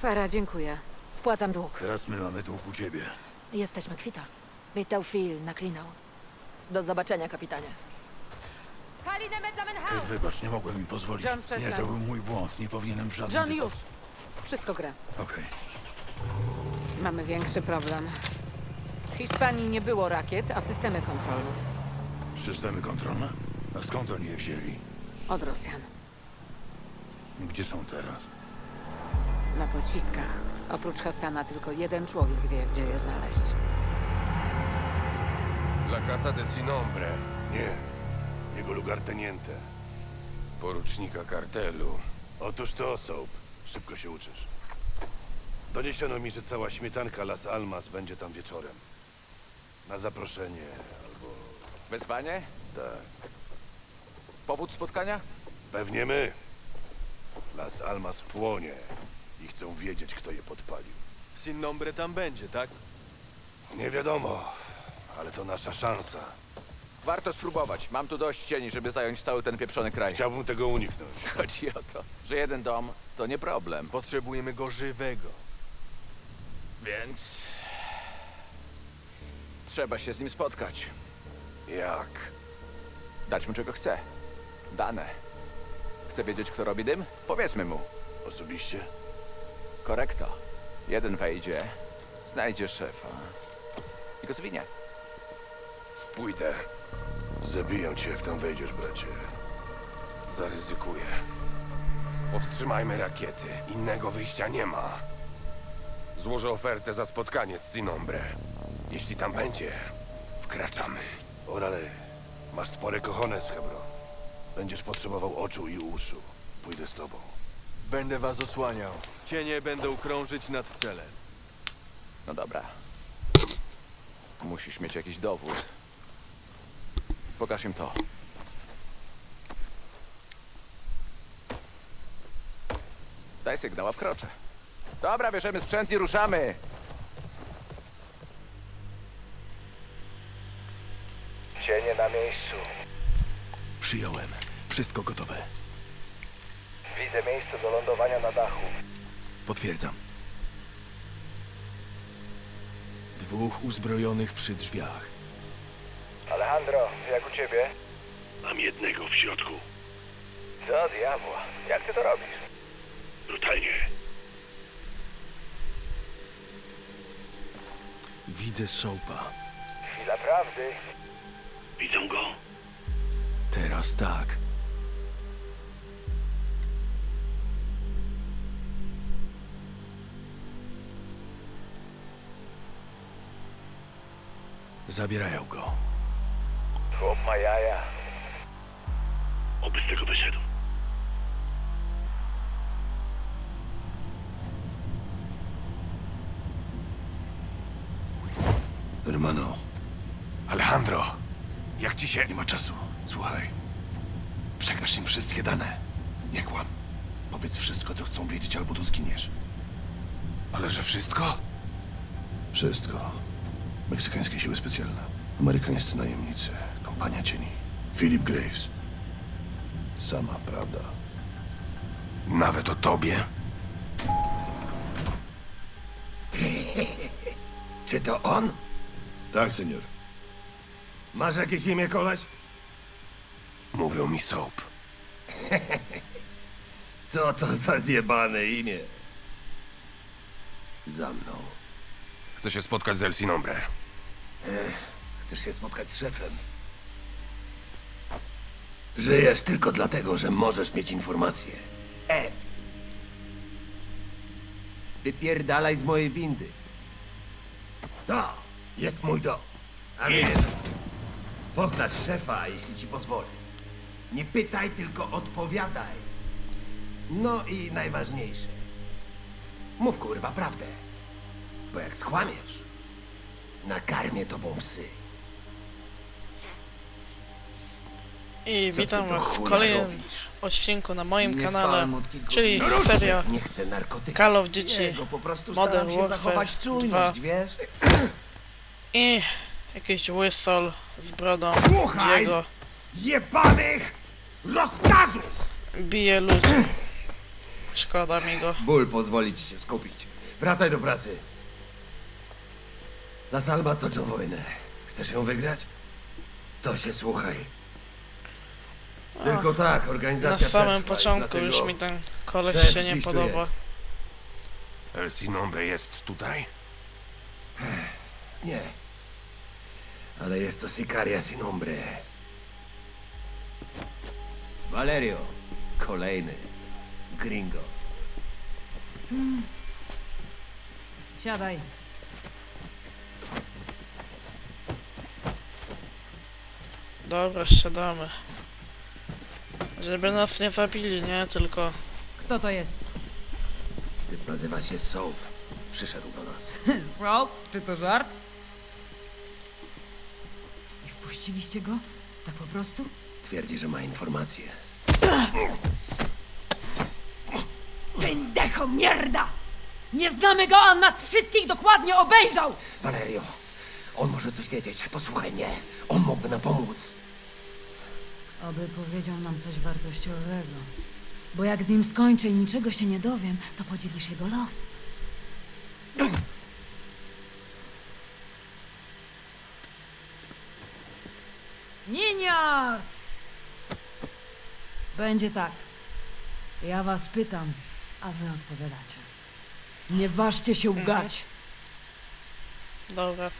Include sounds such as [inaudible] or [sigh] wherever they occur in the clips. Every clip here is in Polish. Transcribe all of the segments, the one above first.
Fera, dziękuję. Spłacam dług. Teraz my mamy dług u ciebie. Jesteśmy kwita. Pytał Phil, naklinał. Do zobaczenia, kapitanie. Kate, wybacz, nie mogłem mi pozwolić. John, nie, to był mój błąd. Nie powinienem w żadnym... John, wypadku- już! Wszystko gra. Okej. Mamy większy problem. W Hiszpanii nie było rakiet, a systemy kontrolne. Systemy kontrolne? A skąd oni je wzięli? Od Rosjan. Gdzie są teraz? Na pociskach. Oprócz Hassana tylko jeden człowiek wie, gdzie je znaleźć. La Casa de Sinombre, Nie. Jego lugarteniente. porucznika kartelu. Otóż to, Soap. Szybko się uczysz. Doniesiono mi, że cała śmietanka Las Almas będzie tam wieczorem. Na zaproszenie, albo... Wezwanie? tak. Powód spotkania? Pewnie my. Las Almas płonie i chcą wiedzieć, kto je podpalił. Sin nombre tam będzie, tak? Nie wiadomo, ale to nasza szansa. Warto spróbować. Mam tu dość cieni, żeby zająć cały ten pieprzony kraj. Chciałbym tego uniknąć. [laughs] Chodzi o to, że jeden dom to nie problem. Potrzebujemy go żywego. Więc... Trzeba się z nim spotkać. Jak? Dać mu czego chce. Dane. Chce wiedzieć, kto robi dym? Powiedzmy mu. Osobiście? Korekto. Jeden wejdzie, znajdzie szefa i go zwinie. Pójdę. Zabiją cię, jak tam wejdziesz, bracie. Zaryzykuję. Powstrzymajmy rakiety. Innego wyjścia nie ma. Złożę ofertę za spotkanie z Sinombre. Jeśli tam będzie, wkraczamy. Orale, masz spore cojones, Hebron. Będziesz potrzebował oczu i uszu. Pójdę z tobą. Będę was osłaniał. Cienie będą krążyć nad celem. No dobra. Musisz mieć jakiś dowód. Pokaż im to. Daj sygnał, a wkroczę. Dobra, bierzemy sprzęt i ruszamy. Cienie na miejscu. Przyjąłem. Wszystko gotowe. Widzę miejsce do lądowania na dachu. Potwierdzam. Dwóch uzbrojonych przy drzwiach. Alejandro, jak u ciebie? Mam jednego w środku. Co diabła? Jak ty to robisz? Brutalnie. Widzę Soapa. Chwila prawdy. Widzą go? Teraz tak. Zabierają go. Chłop ma jaja. Oby z tego wyszedł. Hermano, Alejandro, jak ci się... nie ma czasu. Słuchaj. Przekaż im wszystkie dane. Nie kłam. Powiedz wszystko, co chcą wiedzieć, albo tu zginiesz. Ale że wszystko? Wszystko. Meksykańskie siły specjalne. Amerykańscy najemnicy. Kompania cieni. Philip Graves. Sama prawda. Nawet o tobie? Czy to on? Tak, senior. Masz jakieś imię, koleś? Mówią mi Soap. Co to za zjebane imię? Za mną. Chcę się spotkać z El Sinombre. Chcesz się spotkać z szefem? Żyjesz tylko dlatego, że możesz mieć informacje. Ed! Wypierdalaj z mojej windy. To jest mój dom. A więc poznasz szefa, jeśli ci pozwolę. Nie pytaj, tylko odpowiadaj. No i najważniejsze. Mów kurwa prawdę. Bo jak skłamiesz, nakarmię tobą psy. I Co ty witam do was w chuja kolejnym robisz? odcinku na moim Nie kanale, spałem od kilku czyli dni. seria Nie chcę narkotyków. Call of Duty Jego, po prostu Modern staram się Warfare zachować 2 czujność, wiesz? i jakiś łysol z brodą, Słuchaj! gdzie go Jebanych rozkazów! bije ludzi. Szkoda mi go. Ból pozwoli ci się skupić. Wracaj do pracy. Las Almas toczą wojnę. Chcesz ją wygrać? To się słuchaj. Tylko tak, Na organizacja samym przetrwa i początku dlatego już mi ten koleś szef się nie dziś tu podoba. jest. El Sinombre jest tutaj? Nie. Ale jest to Sicaria sin nombre. Valerio. Kolejny. Gringo. Siadaj. Dobra, siadamy. Żeby nas nie zabili, nie? Tylko... Kto to jest? Typ nazywa się Soap. Przyszedł do nas. [laughs] Soap? Czy to żart? I wpuściliście go? Tak po prostu? Twierdzi, że ma informacje. Pendejo mierda! Nie znamy go, a on nas wszystkich dokładnie obejrzał! Valerio, on może coś wiedzieć. Posłuchaj mnie. On mógłby nam pomóc. Oby powiedział nam coś wartościowego. Bo jak z nim skończę i niczego się nie dowiem, to podzielisz jego los. Ninios! Będzie tak. Ja was pytam, a wy odpowiadacie. Nie ważcie się ugać. Dobra.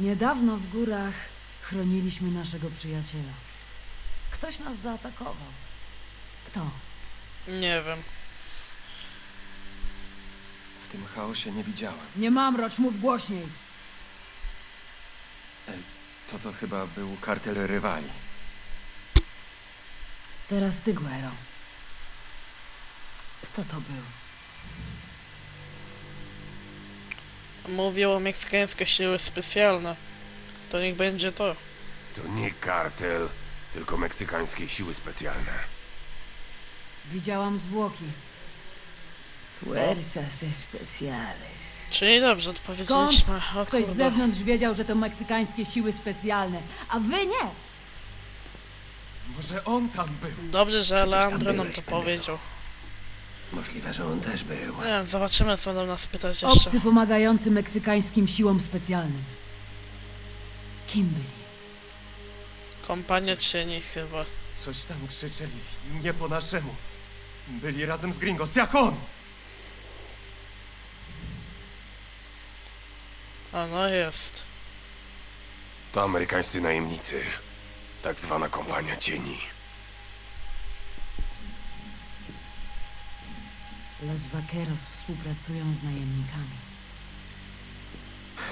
Niedawno w górach chroniliśmy naszego przyjaciela. Ktoś nas zaatakował. Kto? Nie wiem. W tym chaosie nie widziałem. Nie mam rocz, mów głośniej. To to chyba był kartel rywali. Teraz ty, Guero. Kto to był? Mówił o meksykańskie siły specjalne. To niech będzie to. To nie kartel, tylko meksykańskie siły specjalne. Widziałam zwłoki. Fuerzas especiales. Czyli dobrze odpowiedzieliśmy. O Ktoś z kurde. zewnątrz wiedział, że to meksykańskie siły specjalne, a wy nie. Może on tam był? Dobrze, że Leandro nam byłeś, to pendejo. powiedział. Możliwe, że on też był. Nie wiem, zobaczymy co będą nas pytać jeszcze. Obcy pomagający meksykańskim siłom specjalnym. Kim byli? Kompania cieni chyba. Coś tam krzyczeli. Nie po naszemu. Byli razem z Gringos, jak on! A no jest. To amerykańscy najemnicy. Tak zwana kompania cieni. Los Vaqueros współpracują z najemnikami.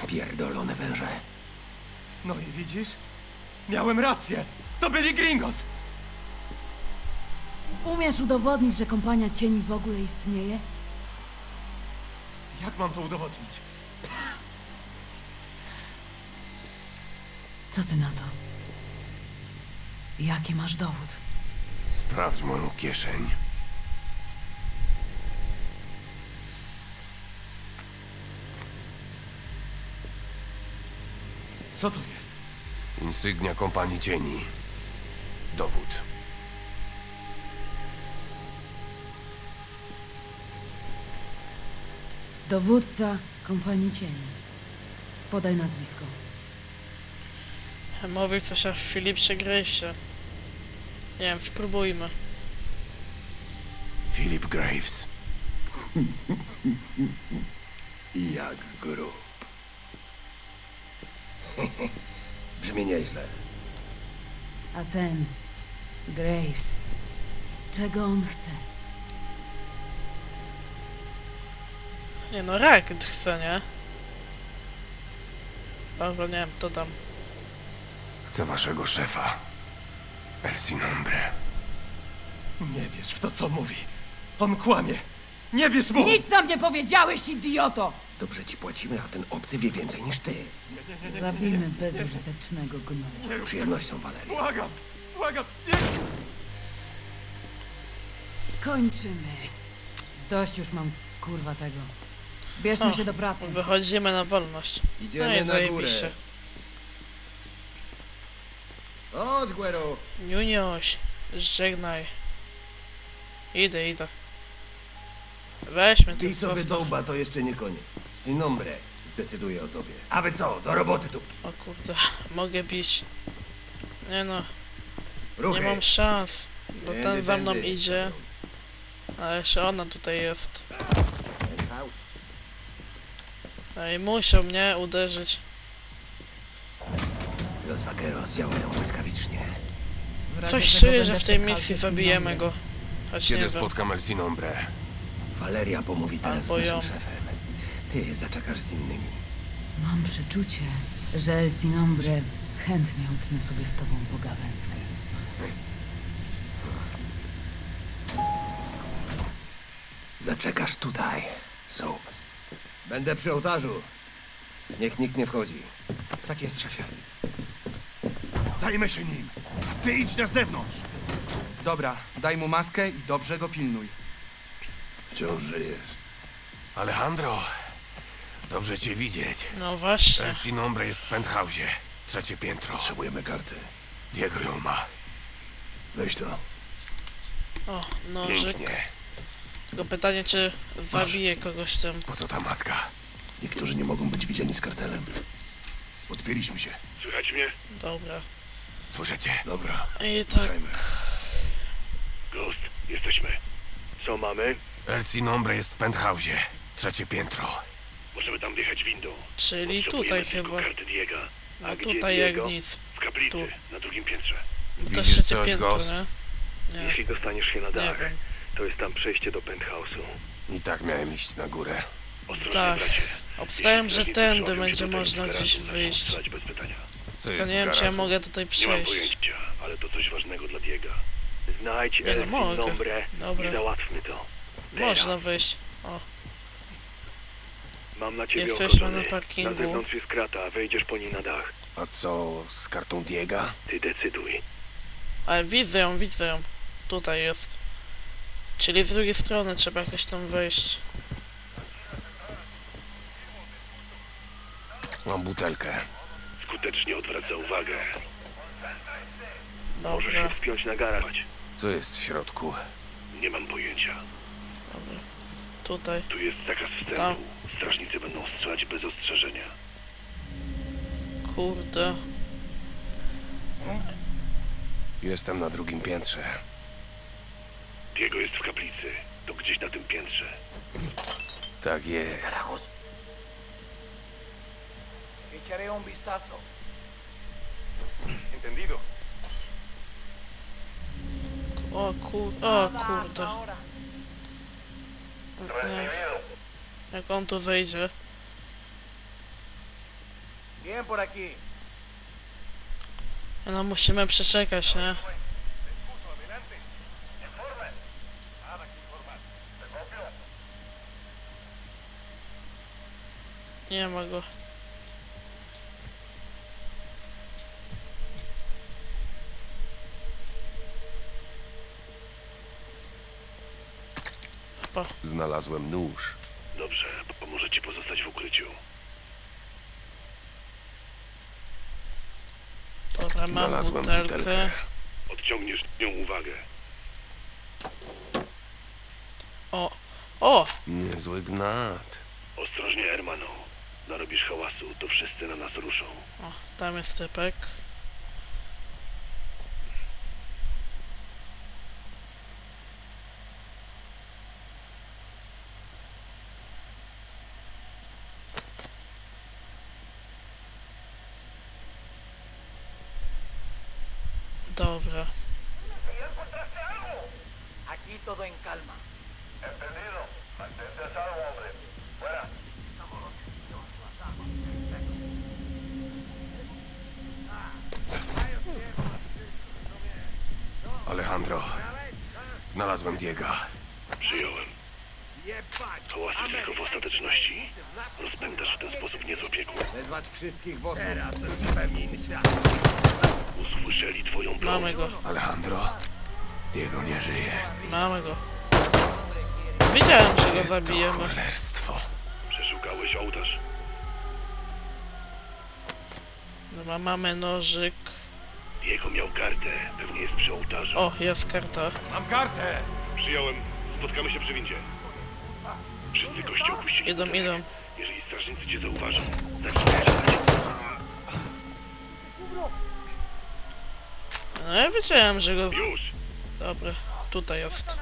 Pierdolone węże. No i widzisz? Miałem rację! To byli Gringos! Umiesz udowodnić, że kompania cieni w ogóle istnieje? Jak mam to udowodnić? Co ty na to? Jaki masz dowód? Sprawdź moją kieszeń. Co to jest? Insygnia kompanii cieni. Dowód. Dowódca kompanii cieni. Podaj nazwisko. Mówił coś o Filipsie Grace'ie. Nie wiem, spróbujmy. Philip Graves. [laughs] Jak grób. [laughs] Brzmi nieźle. A ten, Graves, czego on chce? Nie no, rak chce, nie? Dobra, nie wiem, to dam. Chcę waszego szefa. El Sinombre. Nie wiesz w to, co mówi. On kłamie. Nie wierz mu! Nic nam nie powiedziałeś, idioto! Dobrze ci płacimy, a ten obcy wie więcej niż ty. Zabijmy bezużytecznego gnoja. Z przyjemnością, Valerio. Błagam! Błagam! Nie! Kończymy. Dość już mam, kurwa, tego. Bierzmy O, się do pracy. Wychodzimy na wolność. Idziemy no i na zajebiście. Chodź, Guero. Junioś, żegnaj. Idę, idę. Weźmy Ty tu sobie dołba to jeszcze nie koniec. Sinombre zdecyduje o tobie. A wy co, do roboty, dupki. O kurde, mogę bić. Nie no, Ruchy. nie mam szans. Bo Tędy, ten za mną tędy. idzie. A jeszcze ona tutaj jest. Ej, musiał mnie uderzyć. Los Vaqueros działają błyskawicznie. W razie Coś czego czuję, że w w tej misji zabijemy go. Choć nie Kiedy wiem. spotkam El Sinombre? Valeria pomówi teraz Albo z naszym ją. szefem. Ty zaczekasz z innymi. Mam przeczucie, że El Sinombre chętnie utnę sobie z tobą pogawędkę. Zaczekasz tutaj, Soap. Będę przy ołtarzu. Niech nikt nie wchodzi. Tak jest, szefie. Zajmę się nim. Ty idź na zewnątrz. Dobra, daj mu maskę i dobrze go pilnuj. Wciąż żyjesz. Alejandro, dobrze cię widzieć. No właśnie. El Sinombre jest w penthouse'ie. Trzecie piętro. Potrzebujemy karty. Diego ją ma. Weź to. O, nożyk. Pięknie. Tylko pytanie, czy zabije kogoś tam. Po co ta maska? Niektórzy nie mogą być widziani z kartelem. Odpięliśmy się. Słychać mnie? Dobra. Słyszycie? Dobra. I tak. Ruszajmy. Ghost, jesteśmy. Co mamy? El Sinombre jest w penthouse'ie. Trzecie piętro. Możemy tam wjechać windą. Czyli tutaj chyba. karty Diego. No tutaj jak nic. W kaplicy, Tu. na drugim piętrze. Bo to trzecie piętro, Ghost? nie? Nie, Jeśli dostaniesz się na dach, wiem. to jest tam przejście do penthouse'u. I tak miałem iść na górę. Ostrożnie, Tak. bracie. Obstałem, Jeśli że strażnicy tędy przyłapią będzie można gdzieś zaczną wyjść. strzelać bez pytania. Co Tylko jest nie wiem, czy ja garażu? mogę tutaj Nie mam przejść. pojęcia, ale to coś ważnego dla Diego. Znajdź Nie, no El mogę. Nombre Dobra. i załatwmy to. Można wyjść. O, Mam na ciebie Jesteśmy na parkingu. Na zewnątrz jest krata, wejdziesz po niej na dach. A co z kartą Diega? Ty decyduj. ale widzę ją, widzę ją. Tutaj jest. Czyli z drugiej strony trzeba jakoś tam wejść. Mam butelkę. Skutecznie odwraca uwagę. Możesz Dobra, się wspiąć na garaż. Co jest w środku? Nie mam pojęcia. dobra. Tutaj. Tu jest zakaz wstępu. Tam. Strażnicy będą strzelać bez ostrzeżenia. Kurde. Jestem na drugim piętrze. Diego jest w kaplicy. To gdzieś na tym piętrze. Tak jest. Echaré un vistazo. Entendido. O kur... O kurde. Nie. Jak on tu zejdzie? Bien por aquí. No musimy przeczekać, nie? Nie ma go. Chyba. Znalazłem nóż. Dobrze, pomoże ci pozostać w ukryciu. Dobra, mam Znalazłem butelkę. butelkę. Odciągniesz nią uwagę. O! O! Niezły gnat. Ostrożnie, Hermano. Narobisz hałasu, to wszyscy na nas ruszą. O, tam jest typek. Alejandro. Znalazłem Diega. Przyjąłem. Hałas jest tylko w ostateczności. Rozpędzasz w ten sposób niezłe piekło. Wezwać wszystkich bossów. Teraz to już zupełnie inny świat. Usłyszeli twoją broń. Mamy go. Alejandro. Diego nie żyje. Mamy go. Wiedziałem, że go To zabijemy. cholerstwo. Przeszukałeś ołtarz. Dobra, mamy nożyk. Diego miał kartę. Pewnie jest przy ołtarzu. O, jest karta. Mam kartę! Przyjąłem. Spotkamy się przy windzie. Wszyscy goście opuścili Idą, budynek. idą. Jeżeli strażnicy cię zauważą, zacznij. No ja wiedziałem, że go... Już! Dobra, tutaj jest.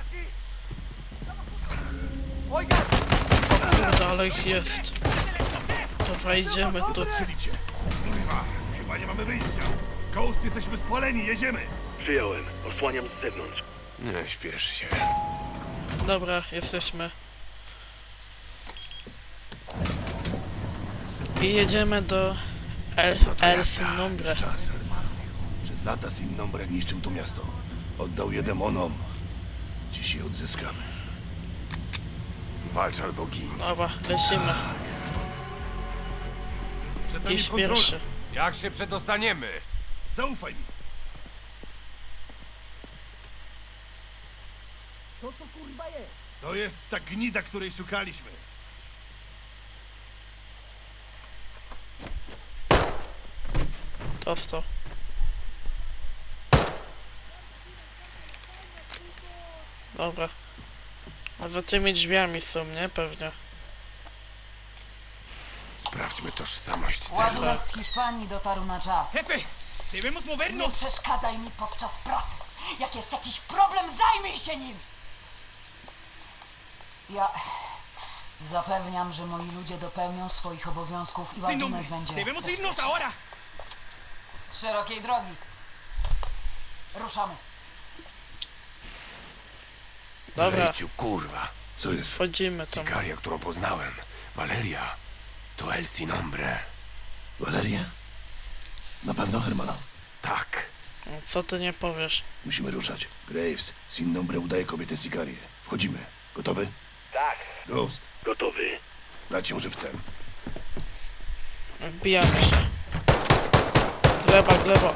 Kurde, ale ich jest. Dobra, idziemy tu. Chyba nie mamy wyjścia. Ghost, jesteśmy spaleni, jedziemy. Przyjąłem. Osłaniam z zewnątrz. Nie śpiesz się. Dobra, jesteśmy. I jedziemy do El, El Nombre. Już czas, hermano. Przez lata Sin Nombre niszczył to miasto. Oddał je demonom. Dziś je odzyskamy. Walcz albo gin. Dobra, lecimy. Przed Iść pierwszy. Jak się przedostaniemy? Zaufaj mi. Co to kurwa jest? To jest ta gnida, której szukaliśmy. To w to. Dobra. A za tymi drzwiami są, nie? Pewnie. Sprawdźmy tożsamość celu. Ładunek z Hiszpanii dotarł na czas. Debemos Nie movernos. przeszkadzaj mi podczas pracy. Jak jest jakiś problem, zajmij się nim! Ja zapewniam, że moi ludzie dopełnią swoich obowiązków i Sin ładunek nombre. będzie Debemos irnos bezpieczny. ahora. Szerokiej drogi. Ruszamy. Dobra, kurwa. Co jest? wchodzimy tam. Sikaria, którą poznałem. Valeria. To El Sinombre. Waleria? Na pewno, Hermana. Tak. No, Co ty nie powiesz? Musimy ruszać. Graves, Sin Nombre udaje kobietę Sicarię. Wchodzimy. Gotowy? Tak. Ghost, Gotowy. brać ją żywcem. Wbijamy się. Gleba, gleba.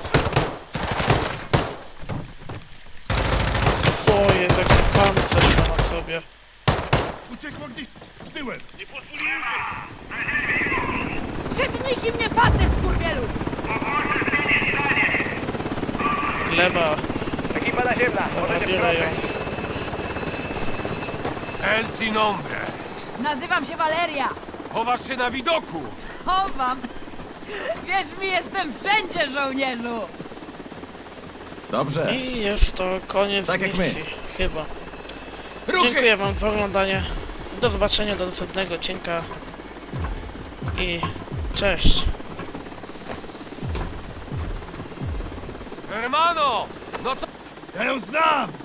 Oje, taki pancerz ma na sobie. Uciekła gdzieś tyłem. Przed nikim nie padnę, skurwielu! Gleba. Dobra, biorę ją. El Sinombre. Nazywam się Valeria. Chowasz się na widoku. Chowam. Wierz mi, jestem wszędzie, żołnierzu. Dobrze. I jest to koniec Tak jak my. misji. Chyba. Dziękuję wam za oglądanie. Do zobaczenia do następnego odcinka. I cześć. Hermano! No co? Ja ją znam!